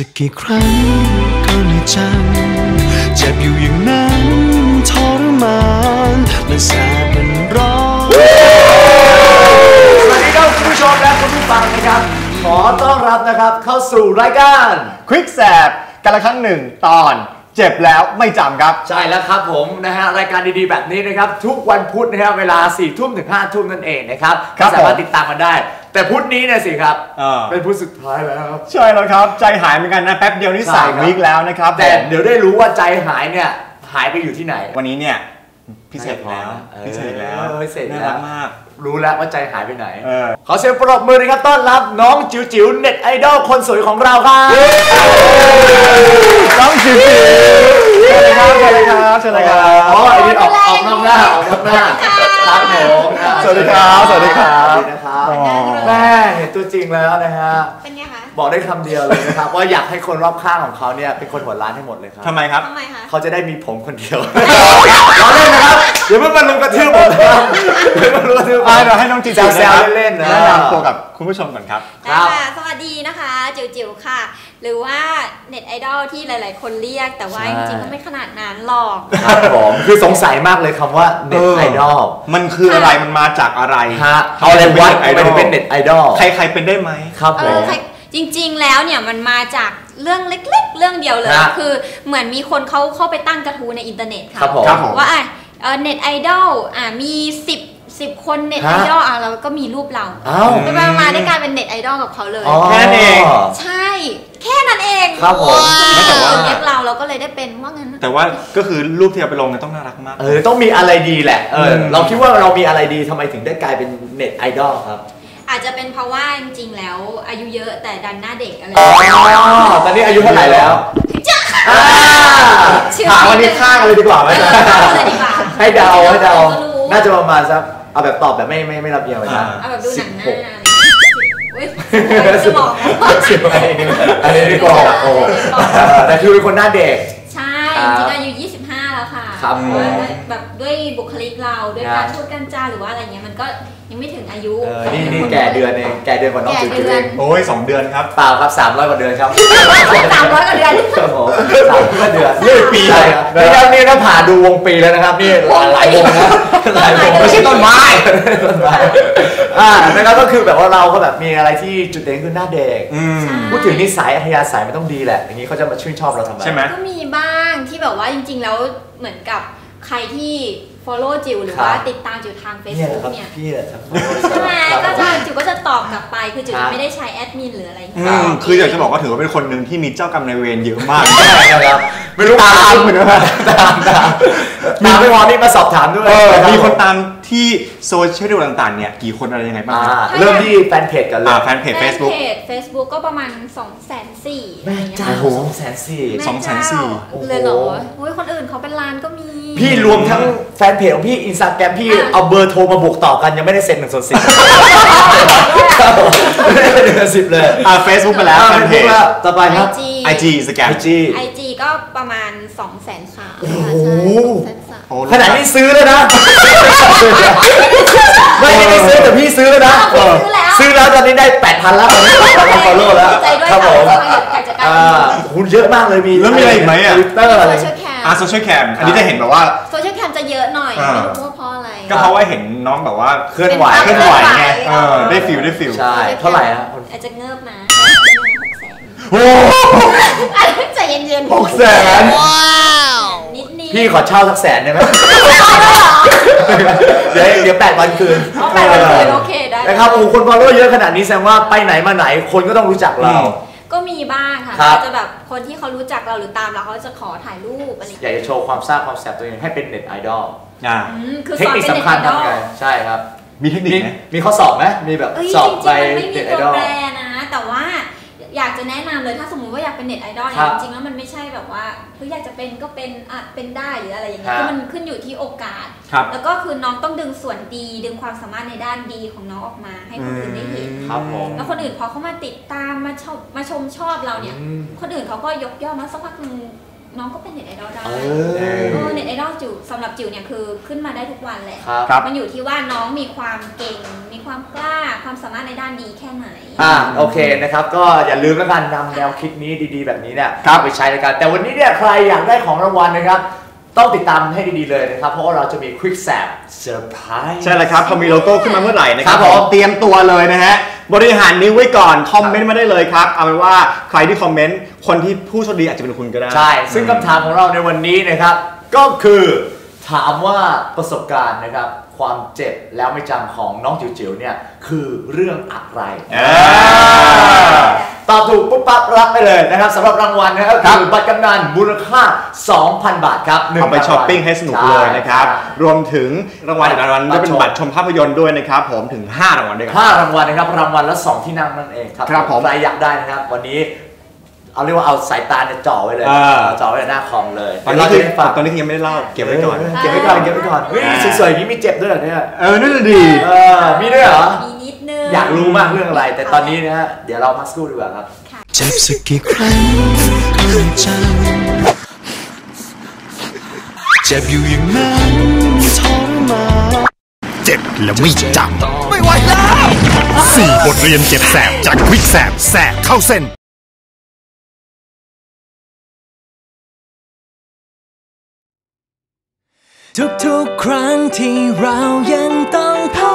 สักกี่ครั้งก็ไม่จำเจ็บอยู่อย่างนั้นทรมานมันแสบมันร้อนสวัสดีครับคุณผู้ชมและคุณผู้ฟังนะครับ ขอต้อนรับนะครับเข้าสู่รายการควิกแสบกันละครั้งหนึ่งตอนเจ็บแล้วไม่จำครับ ใช่แล้วครับผมนะฮะรายการดีๆแบบนี้นะครับ ทุกวันพุธนะครับเวลา4ี่ทุ่มถึง5้าทุ่มนั่นเองนะครับครับสามารถผมติดตามกันได้ แต่พุธนี้เนี่ยสิครับ เออ เป็นพุธสุดท้ายแล้วใช่แล้วครับ ใจหายเหมือนกันนะแป๊บเดียวนี่ใช่สามครับวีคแล้วนะครับแต่ผมเดี๋ยวได้รู้ว่าใจหายเนี่ยหายไปอยู่ที่ไหน วันนี้เนี่ยพิเศษแล้วเออพิเศษแล้วพิเศษแล้ว น่ารักมากรู้แล้วว่าใจหายไปไหน เออ ขอเสียงปรบมือนะครับต้อนรับน้องจิ๋วจิ๋วเน็ตไอดอลคนสวยของเราครับน้องจิ๋วจิ๋วเชิญเลยครับเชิญเลยครับเชิญเลยครับอ๋อไอ้นี่ออกออกนอกหน้าออกนอกหน้า ค รับผมสวัสดีครับสวัสดีครับสวัสดีนะครับอ๋อแม่เห็นตัวจริงแล้วนะฮะเป็นไงคะบอกได้คำเดียวเลยนะครับ ว่าอยากให้คนรอบข้างของเขาเนี่ยเป็นคนหัวล้านให้หมดเลยครับทำไมครับ ทำไมคะเขาจะได้มีผมคนเดียวล้อเล่นนะครับเดี๋ยวเพิ่งมาลุมกระทืบผมนะครับเดี๋ยวมาลุมกระทืบผม อ่าเดี๋ยวให้น้องจิ๋วจิ๋วแซวๆเล่นๆนะ แนะนำตัวกับคุณผู้ชมก่อนครับครับค่ะสวัสดีนะคะ จิ๋วจิ๋วค่ะ หรือว่าเน็ตไอดอลที่หลาย ๆ คนเรียกแต่ว่าใช่ จริงๆก็ไม่ขนาดนั้นหรอก ครับผมคือสงสัยมากเลยคำว่าเน็ตไอดอลมันคืออะไรมันมาจากอะไรฮะเอาอะไรวัดไอไปดอถึลงเป็นเน็ตไอดอลใครๆเป็นได้ไหม ครับเอผอม ใครจริงๆ แล้วเนี่ยมันมาจากเรื่องเล็กๆ เรื่องเดียวเลย ฮะคือเหมือนมีคนเขาเข้าไปตั้งกระทู้ในอินเทอร์เน็ตค่ะครับผมครับผมว่าอะเอ่อเน็ตไอดอลอะมี 10 10คนเน็ตไอฮะดอลอะเราก็มีรูปเราอ้าว ไปๆมาๆได้กลายเป็นเน็ตไอดอลกับเขาเลย อ๋อ แค่นั้นเอง ใช่ แค่นั้นเองครับผมไม่แต่ว่าคนเรียกเราเราก็เลยได้เป็นว่างั้นนะแต่ว่าก็คือรูปที่เอาไปลงเนี่ยต้องน่ารักมาก เออต้องมีอะไรดีแหละเอออม เราคิดว่าเรามีอะไรดีทำไมถึงได้กลายเป็นเน็ตไอดอลครับอาจจะเป็นเพราะว่าจริงๆแล้วอายุเยอะแต่ดันหน้าเด็กอะไรอ๋อตอนนี้อายุเท่าไหร่แล้วอ่าชื่อ ถามวันนี้ข้างเลยดีกว่าไหมเออเอาเลยดีกว่าให้เดาให้เดา ก็รู้ น่าจะประมาณสัก เอาแบบตอบแบบไม่ไม่ไม่รับเอียงเลยนะเอาแบบดูหนังหน้าสิบอุ้ยหกสมองสิบอะไรอันนี้ดีกว่าโอ้เออแต่คือเป็นคนหน้าเด็ก ใช่ จริงๆอายุ25แล้ว ค่ะครับเพาะว่าแบบด้วยบุคลิกเราด้วยครักาบรพูดการจาหรือว่าอะไรเงี้ยมันก็ยังไม่ถึงอายุเออนี่นี่แก่เดือนเองแก่เดือนกว่าน้องแก่จิ๋วเดืเออนงโอ้ยสองเดือนครับเปล่าครับ300กว่าเดือนครับสามร้อยกว่าเดือนครับผมสามเดือนเรื่อยปีใช่ครับนี่ครับนี่ถ้าผ่านดูวงปีแล้วนะครับนี่หลายวงนะหลายวงไม่ใช่ต้นไม้ต้นไม้อ่านะครับก็คือแบบว่าเราก็แบบมีอะไรที่จุดเด่นคือหน้าเด็กอืมพูดถึงนิสัยอัธยาศัยมันต้องดีแหละอย่างนี้เขาจะมาชื่นชอบเราทำไมใช่ไหมก็มีบ้างที่แบบว่าจริง ๆ แล้ว เหมือนกับใครที่ follow จิวหรือว่าติดตามจิวทางเนี่ยแหละ Facebook ครับเนี่ย พี่แหละครับใช่ไหมครับก็จะจิวก็จะตอบกลับไป คือจิวครับไม่ได้ใช้แอดมินหรืออะไรอย่างอืเงี้ยมคืออยากจะบอกว่าถือว่าเป็นคนหนึ่งที่มีเจ้ากรรมนายเวรเยอะมากใช่ครับไม่รู้ตามตามเหมือนกันตามตาม มีไม่พอนี่มาสอบถามด้วยเออรับมีคนตามที่โซเชียลต่างๆเนี่ยกี่คนอะไรยังไงบ้างอ่าครับเริ่มที่แฟนเพจกันเลยอ่าแฟนเพจ Facebook แฟนเพจ Facebook ก็ประมาณ2องแสนสี่แม่จ้าโอ้โหสองแสนสี่สองแสนสี่เลยเหรอโอ้ยคนอื่นเขาเป็นล้านก็มี พี่รวมทั้งแฟนเพจของพี่อินสตาแกรมพี่อะเอาเบอร์โทรมาบวกต่อกันยังไม่ได้เซ็นหนึ่งส่วนสิบไม่ได้เป็นหนึ่งส่วนสิบเลยอ่า Facebook ไปแล้วแฟนเพจแล้วต่อไปครับ IG IG สแกน IG ไอจีก็ประมาณ2องแสนสามโอ้โหใช่200,000โอ้ขนาดนี้ซื้อแล้วนะไม่ได้ไม่ซื้อแต่พี่ซื้อแล้วนะอ้าวพี่ซื้ซื้ออแล้วแล้วตอนนี้ได้แปดพันแล้วตอนนี้แปดพันฟอลโล่แล้วดีใจด้วยครับผมค่ะอยากจะกลายอ่าเป็นคุณเยอะมากเลยมีแล้วมีอะไรอีกไหมอะทวิตเตอร์อะไรโซเชียลแคมอ่าโซเชียลแคมอันนี้จะเห็นแบบว่าโซเชียลแคมจะเยอะหน่อยอ่าไม่รู้ว่าเพราะอะไรก็เพราะว่าเห็นน้องแบบว่าเคลื่อนไหวเคลื่อนไหวไงเคลื่อนไหวเออได้ฟิลได้ฟิลใช่เท่าไหร่ฮะอาจจะเงิบนะโอ้ ใจเย็นๆหกแสนนิดนิดพี่ขอเช่าสักแสนได้ไหมเดี๋ยวเดี๋ยวแปดวันคืนเอาไปวันคืนโอเคได้นะครับโอ้โหคนฟอลโล่เยอะขนาดนี้แสดงว่าไปไหนมาไหนคนก็ต้องรู้จักเรา ก็มีบ้างค่ะครับอาจจะแบบคนที่เขารู้จักเราหรือตามเราเขาจะขอถ่ายรูปอะไรอย่างอยาเงี้ยกจะโชว์ความซ่าความแสบตัวเองให้เป็นเน็ตไอดอลอ่าอืมคือเทคสอนนิคเป็นเน็ตสำคัไอญดอทำลไงใช่ครับมีเทคนิคมีไหมมีข้อสอบไหมมีแบบเอ้ยสจอบริงๆไปมันไม่มีเน็ตไอตัดวอลแปรนะแต่ว่า อยากจะแนะนำเลยถ้าสมมติว่าอยากเป็นเน็ตไอดอลครัเนี่ยบจริงๆแล้วมันไม่ใช่แบบว่าเฮ้ยอยากจะเป็นก็เป็นอะเป็นได้หรืออะไรอย่างเงี้คยรับคือมันขึ้นอยู่ที่โอกาสครับแล้วก็คือน้องต้องดึงส่วนดีดึงความสามารถในด้านดีของน้องออกมาให้คนอื่นได้เห็นครับผมแล้วคนอื่นพอเขามาติดตามมาชมมาชมชอบเราเนี่ยอืมคนอื่นเขาก็ยกย่องแล้วสักพักหนึง น้องก็เป็นเน็ตไอดอลได้เอเอออเน็ตไอดอลจิ๋วสำหรับจิ๋วเนี่ยคือขึ้นมาได้ทุกวันแหละครับครับ มันอยู่ที่ว่าน้องมีความเก่ง มีความกล้า ความสามารถในด้านดีแค่ไหน อ่าโอเคนะครับ ก็อย่าลืมแล้วกันนำแนวคิดนี้ดีๆ แบบนี้เนี่ยครับไปใช้ในการแต่วันนี้เนี่ยใครอยากได้ของรางวัลนะครับต้องติดตามให้ดีๆเลยนะครับ เพราะว่าเราจะมี Quick s a p เซอร์ไพรส์ใช่แล้วครับพอมีโลโก้ขึ้นมาเมื่อไหร่นะครัครับบผมเตรียมตัวเลยนะฮะ บริหารนิ้วไว้ก่อน คอมเมนต์มาได้เลยครับ เอาเป็นว่าใครที่คอมเมนต์ คนที่ผู้โชคดีอาจจะเป็นคุณก็ได้ ใช่ ซึ่งคำถามของเราในวันนี้นะครับ ก็คือถามว่าประสบการณ์นะครับ ความเจ็บแล้วไม่จำของน้องจิ๋วๆเนี่ย คือเรื่องอะไรอ่า ตอบถูกปุ๊บปั๊บรับไปเลยนะครับสำหรับรางวัลนะครับก็คือบัตรกำนันมูลค่า 2,000 บาทครับหนึ่งเอาไปช้อปปิ้งให้สนุกเลยนะครับใช่รวมถึงรางวัลอีกรางวัลบัตรจะเป็นชมบัตรชมภาพยนตร์ด้วยนะครับ ผมถึง 5 รางวัลด้วยกันห้ารางวัลนะครับรางวัลละสองที่นั่งนั่นเองครับครับผมใครอยากได้นะครับ วันนี้เอาเรียกว่าเอาสายตาเนี่ยจ่อไว้เลยอ่าจ่อไว้หน้าคอมเลยตอนนี้คือเดี๋ยวเราจะได้ฟังตอนนี้คือยังไม่ได้เล่าเก็บไว้ก่อนเก็บไว้ก่อนเก็บไว้ก่อนเฮ้ยอ่าสวยๆอย่างนี้มีเจ็บด้วยเหรอเนี่ยเออนั่นแหละดีเออมีด้วยเหรอมีนิดนึง อยากรู้มากเรื่องอะไร แต่ตอนนี้นะฮะ เดี๋ยวเราพักสกครู่ดีกว่าครับเจ็บสักกี่ครั้งก็ไม่จำเจ็บอยู่อย่างนั้นทรมานเจ็บแล้วไม่จำไม่ไหวแล้วสี่บทเรียนเจ็บแสบจากควิกแสบแสบเข้าเส้นทุกๆครั้งที่เรายังต้องพบ